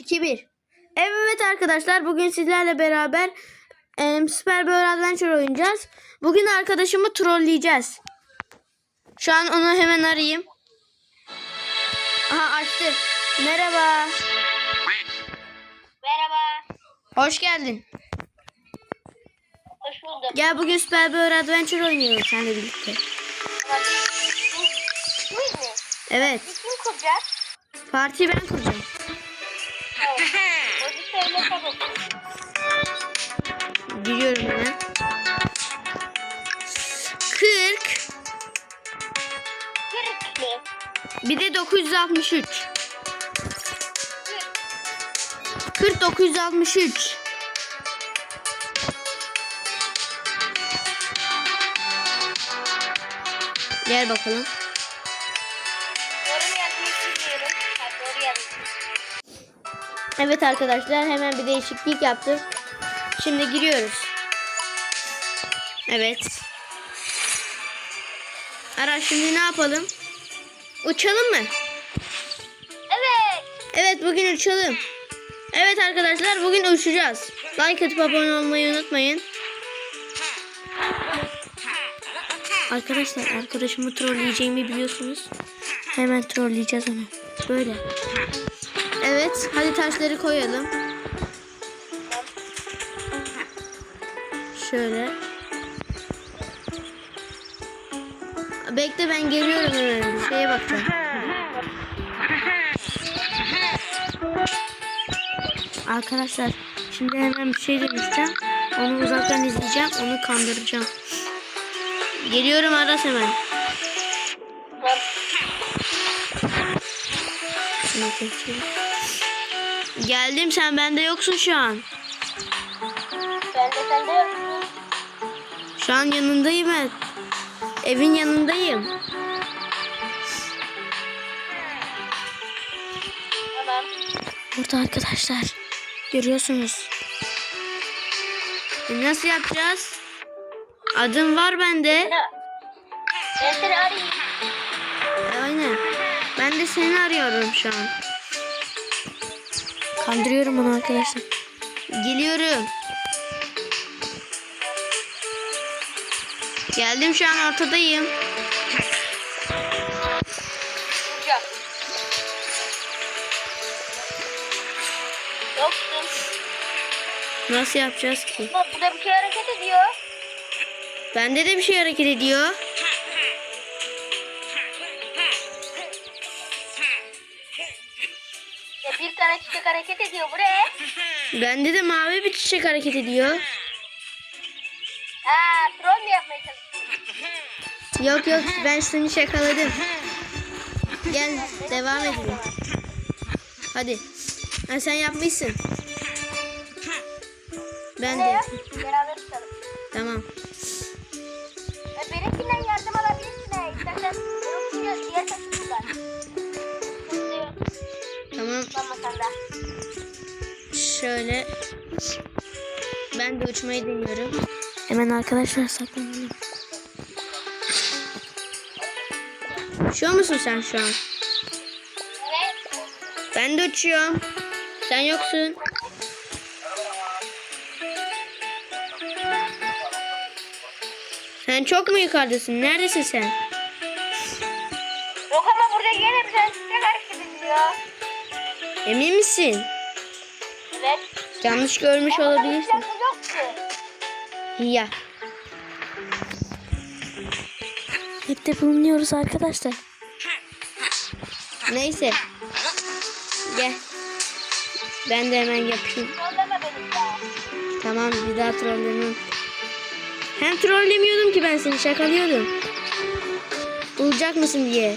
2-1. Evet arkadaşlar bugün sizlerle beraber em, Super Bowl Adventure oynayacağız. Bugün arkadaşımı trolleyeceğiz. Şu an onu hemen arayayım. Aha açtı. Merhaba. Merhaba. Hoş geldin. Hoş bulduk. Gel bugün Super Bowl Adventure oynuyoruz seninle birlikte. Evet. Kim kuracağız? Partiyi ben kuracağım. Giriyorum hemen. 40 Kırık mı? bir de 963. 40 963. Gel bakalım. Evet arkadaşlar hemen bir değişiklik yaptım. Şimdi giriyoruz. Evet. Ara şimdi ne yapalım? Uçalım mı? Evet. Evet bugün uçalım. Evet arkadaşlar bugün uçacağız. Like atıp abone olmayı unutmayın. Arkadaşlar arkadaşımı trolleyeceğimi biliyorsunuz. Hemen trolleyeceğiz onu. Böyle. Evet hadi taşları koyalım. Şöyle. Bekle ben geliyorum hemen. Şeye bakacağım. Arkadaşlar şimdi hemen bir şey deneyeceğim. Onu uzaktan izleyeceğim. Onu kandıracağım. Geliyorum Aras hemen. Şunu çekeyim. Geldim sen bende yoksun şu an. Ben de sende yoksun. Şu an yanındayım ben. Evin yanındayım. Tamam. Burada arkadaşlar. Görüyorsunuz. E, Nasıl yapacağız? Adım var bende. Ben seni arayayım. E, Aynen. Ben de seni arıyorum şu an. Kandırıyorum onu arkadaşlar. Geliyorum. Geldim şu an ortadayım. Nasıl yapacağız ki? Bak burada bir şey hareket ediyor. Bende de bir şey hareket ediyor. Hareket ediyor. Bu ne? Bende de mavi bir çiçek hareket ediyor. Ha, troll mü yapmaya çalışıyorsun? Yok yok ben seni şakaladım. Gel devam edelim. Hadi. Ha, sen yapmışsın. Ben de. Beraber tutalım. Tamam. Benimkinden yardım alabilirsin. İstersen. Diğer. Tamam. Tamam sen de. Şöyle. Ben de uçmayı deniyorum. Hemen arkadaşlar saklanalım. Uçuyor musun sen şu an? Evet. Ben de uçuyorum. Sen yoksun. Sen çok mu yukarıdasın? Neredesin sen? Yok ama burada yine bir tane hareket ediyor. Emin misin? Yanlış görmüş olabilirsin. Ya. Hep de bulunuyoruz arkadaşlar. Neyse. Gel. Ben de hemen yapayım. Tamam bir daha trollemem. Hem trollemiyordum ki ben seni şakalıyordum. Bulacak mısın diye.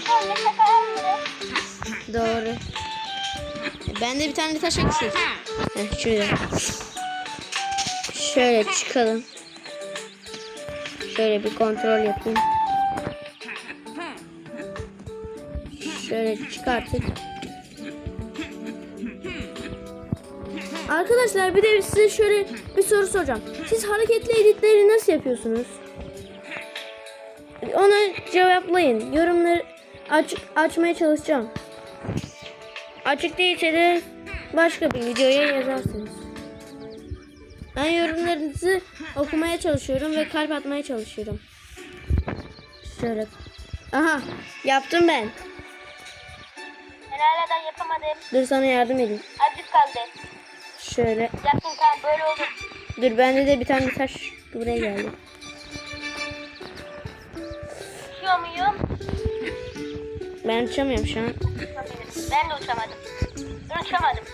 Doğru. Ben de bir tane taş eksik. Heh, şöyle. Şöyle çıkalım. Şöyle bir kontrol yapayım. Şöyle çıkarttık. Arkadaşlar bir de size şöyle bir soru soracağım. Siz hareketli editleri nasıl yapıyorsunuz? Ona cevaplayın. Yorumları aç, açmaya çalışacağım. Açık değilse de başka bir videoya yazarsınız. Ben yorumlarınızı okumaya çalışıyorum ve kalp atmaya çalışıyorum. Şöyle. Aha yaptım ben. Ben hala da yapamadım. Dur sana yardım edeyim. Azıcık kaldı. Şöyle. Yaptım tamam böyle olur. Dur bende de bir tane taş buraya geldi. Uçuyor muyum? Ben uçamıyorum şu an. Ben de uçamadım. Ben uçamadım.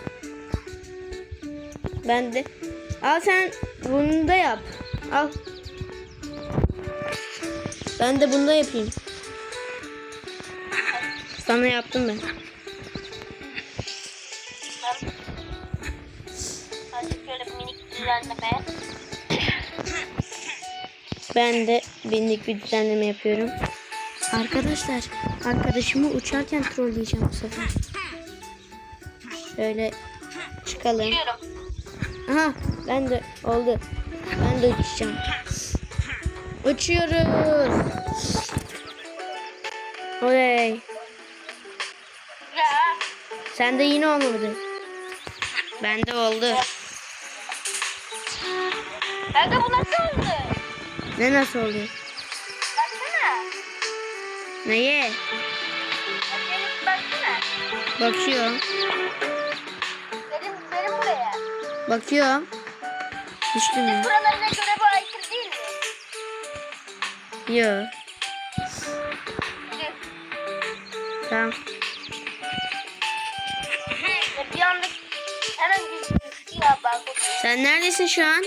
Ben de. Al sen bunu da yap. Al. Ben de bunu da yapayım. Sana yaptım ben. Ben... Azıcık şöyle minik düzenleme. Ben de binlik bir düzenleme yapıyorum. Arkadaşlar arkadaşımı uçarken trolleyeceğim bu sefer. Şöyle çıkalım. Aha ben de oldu. Ben de uçacağım. Uçuyoruz. Oley. Sen de yine olmadı. Bende oldu. Kanka bu nasıl oldu? Ne nasıl oldu? Baksana. Neye? Baksana. Bakıyorum. Bakıyorum. Düştü mü? Buralarına göre bu aykırı değil mi? Yok. Tamam. Bir anda. Sen neredesin şu an?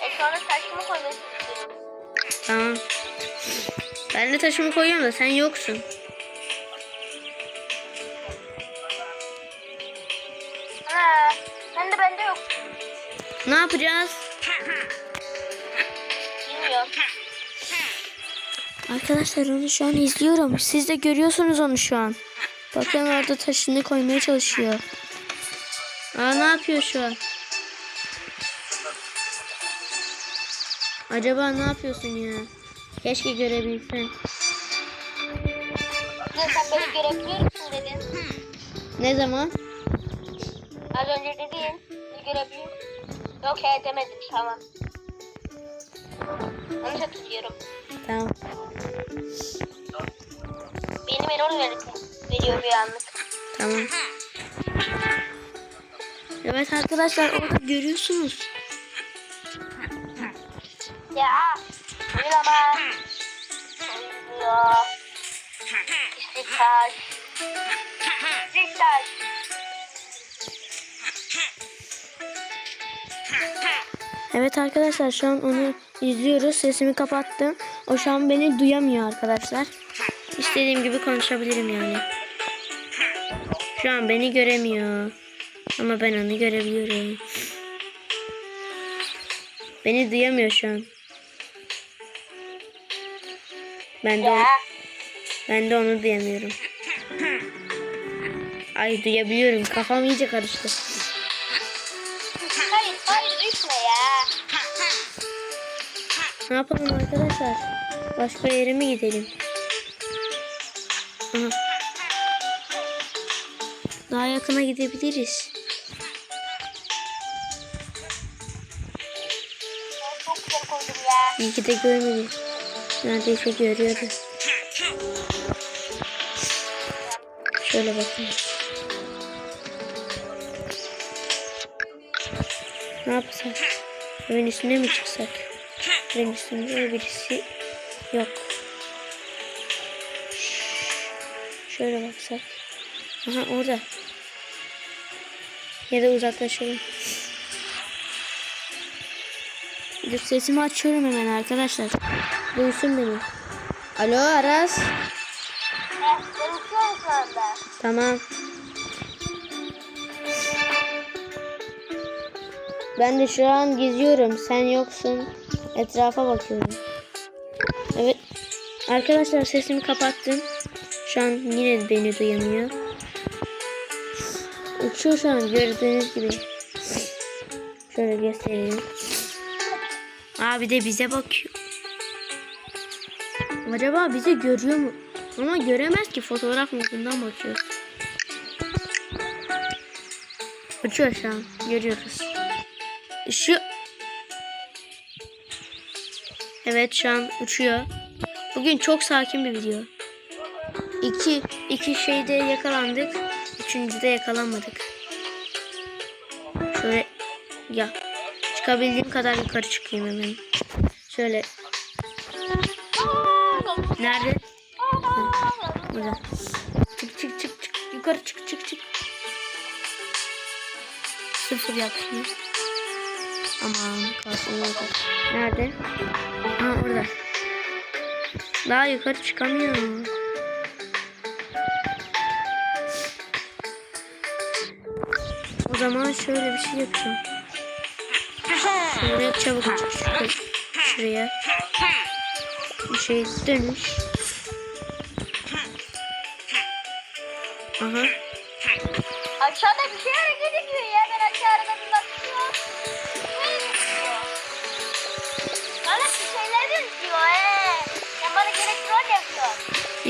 E sonra. Tamam. Ben de taşımı koyuyorum da sen yoksun. Yapacağız? Bilmiyorum. Arkadaşlar onu şu an izliyorum. Siz de görüyorsunuz onu şu an. Bakın orada taşını koymaya çalışıyor. Aa ne yapıyor şu an? Acaba ne yapıyorsun ya? Keşke görebilsen. Ya sen beni görebiliyor musun dedin. Ne zaman? Az önce dedin. Görebiliyor? Yok he demedim tamam. Da tutuyorum. Tamam. Benim error. Veriyor bir anlık. Tamam. Evet arkadaşlar orada görüyorsunuz. Ya. Oynama. Oynuyor. İstiklal. İstiklal. Evet arkadaşlar şu an onu izliyoruz. Sesimi kapattım. O şu an beni duyamıyor arkadaşlar. İstediğim gibi konuşabilirim yani. Şu an beni göremiyor. Ama ben onu görebiliyorum. Beni duyamıyor şu an. Ben de, ben de onu duyamıyorum. Ay duyabiliyorum. Kafam iyice karıştı. Ne yapalım arkadaşlar? Başka yere mi gidelim? Aha. Daha yakına gidebiliriz. İyi ki de görmedim. Neredeyse görüyordu. Şöyle bakın. Ne yapsak? Evin üstüne mi çıksak? Üstünde birisi yok. Şöyle baksak. Aha orada. Ya da uzaklaşalım. Dur sesimi açıyorum hemen arkadaşlar. Duysun beni. Alo Aras. Ben anda. Tamam. Ben de şu an geziyorum. Sen yoksun. Etrafa bakıyorum. Evet. Arkadaşlar sesimi kapattım. Şu an yine beni duyamıyor. Uçuyor şu an gördüğünüz gibi. Şöyle göstereyim. Abi de bize bakıyor. Acaba bizi görüyor mu? Ama göremez ki fotoğraf modundan bakıyor. Uçuyor şu an. Görüyoruz. Şu Evet şu an uçuyor. Bugün çok sakin bir video. İki, iki şeyde yakalandık. Üçüncüde yakalanmadık. Şöyle ya çıkabildiğim kadar yukarı çıkayım hemen. Şöyle nerede? Burada. Çık çık çık çık. Yukarı çık çık çık. Sıfır yapsın. Aman kalsın yukarı. Nerede? Ha orada. Daha yukarı çıkamıyorum. O zaman şöyle bir şey yapacağım. Şöyle çabuk çık şuraya. şuraya. Bir şey dönüş. Aha. Aşağıda bir şey hareket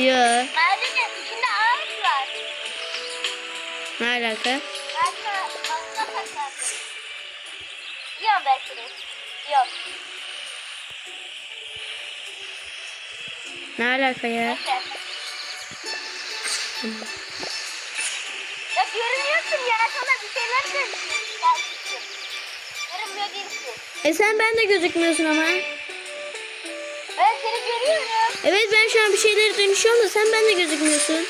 Ya Merdiven içinde ağaç var. ne alaka? Belki de. Yok. Ne alaka ya? Neyse. Ya görünüyorsun ya. Sana bir şeyler. Gelmişsin. Görünmüyor değilsin. E sen ben de gözükmüyorsun ama. Evet ben şu an bir şeyleri dönüşüyorum da sen ben de gözükmüyorsun.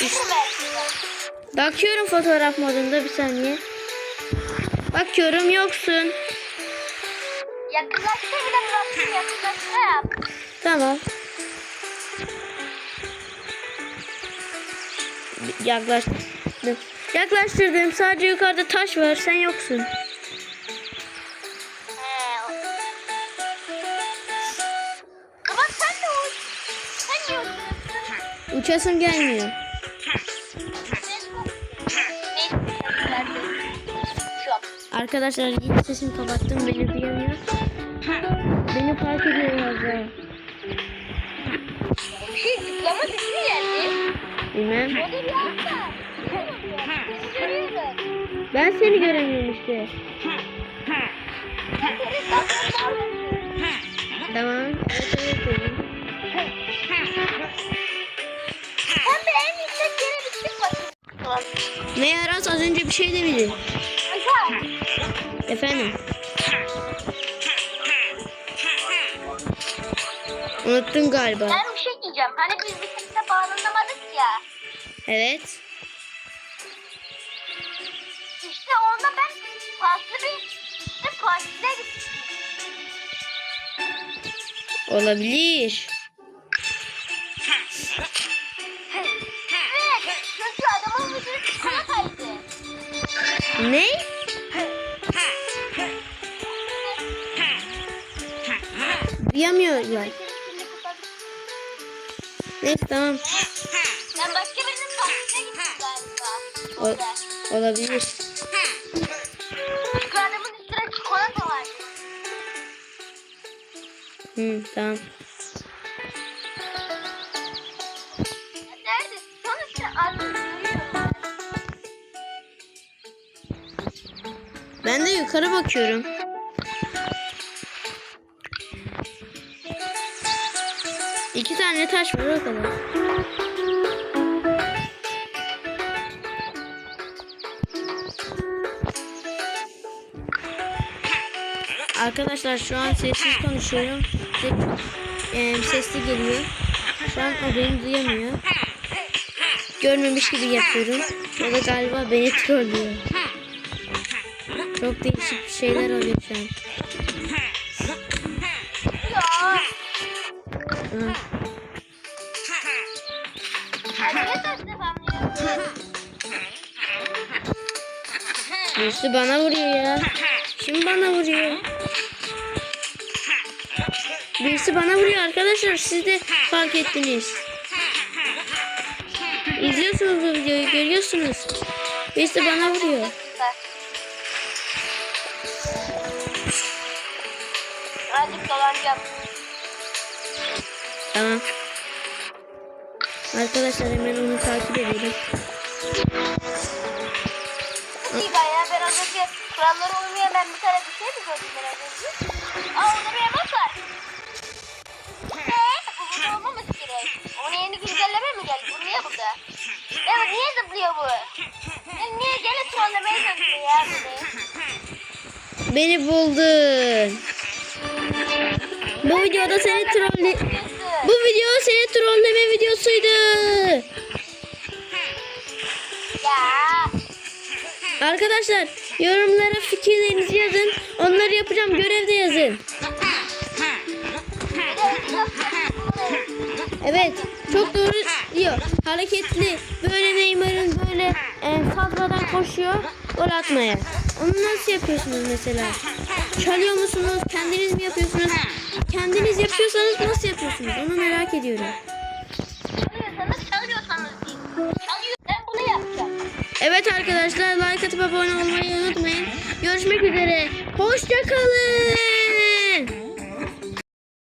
İşte. Bakıyorum fotoğraf modunda bir saniye. Bakıyorum yoksun. Yakınlaştı bile bıraktım. Yakınlaştı yap. Tamam. Yaklaştırdım. Yaklaştırdım. Sadece yukarıda taş var. Sen yoksun. Uçasım gelmiyor. Arkadaşlar yine sesimi kapattım. Beni duyamıyor. Beni fark ediyor ya. Bir şey zıplama sesi geldi. Bilmem. Ben seni göremiyorum işte. Ne yaras az önce bir şey demedi. Aşağı. Efendim. Unuttun galiba. Ben bir şey diyeceğim. Hani biz bir sesle bağlanamadık ya. Evet. İşte onda ben farklı bir işte partide gittim. Olabilir. Ne? Duyamıyorlar. Neyse tamam. Ben başka birinin partide gittim galiba. Olabilir. Çünkü adamın üstüne çikolata var. Hı, tamam. Nerede? Sonuçta adamı Ben de yukarı bakıyorum. İki tane taş var o kadar. Arkadaşlar şu an sessiz konuşuyorum. Ses, e, sesli geliyor. Şu an o beni duyamıyor. Görmemiş gibi yapıyorum. O da galiba beni trollüyor. Çok değişik şeyler oluyor şu an. Birisi bana vuruyor ya. Kim bana vuruyor? Birisi bana vuruyor arkadaşlar. Siz de fark ettiniz. İzliyorsunuz bu videoyu görüyorsunuz. Birisi bana vuruyor. Azıcık dolanacağım. Tamam. Arkadaşlar hemen onu takip edelim. dakika ya ben az önce kurallara uymayan ben bir tane bir şey mi gördüm ben az önce? Aa orada bir elmas var. Eee bu burada olmaması gerek. Onun yeni güncelleme mi geldi? Bu niye burada? Evet niye zıplıyor bu? Niye gene trollemeye ya beni? Beni buldun. Bu videoda seni trolle... Bu video seni trolleme videosuydu. Arkadaşlar yorumlara fikirlerinizi yazın. Onları yapacağım. Görevde yazın. Evet. Çok doğru diyor. Hareketli. Böyle Neymar'ın böyle e, salmadan koşuyor. Gol atmaya. Onu nasıl yapıyorsunuz mesela? Çalıyor musunuz? Kendiniz mi yapıyorsunuz? Kendiniz yapıyorsanız nasıl yapıyorsunuz? Onu merak ediyorum. Evet arkadaşlar like atıp abone olmayı unutmayın. Görüşmek üzere. Hoşçakalın.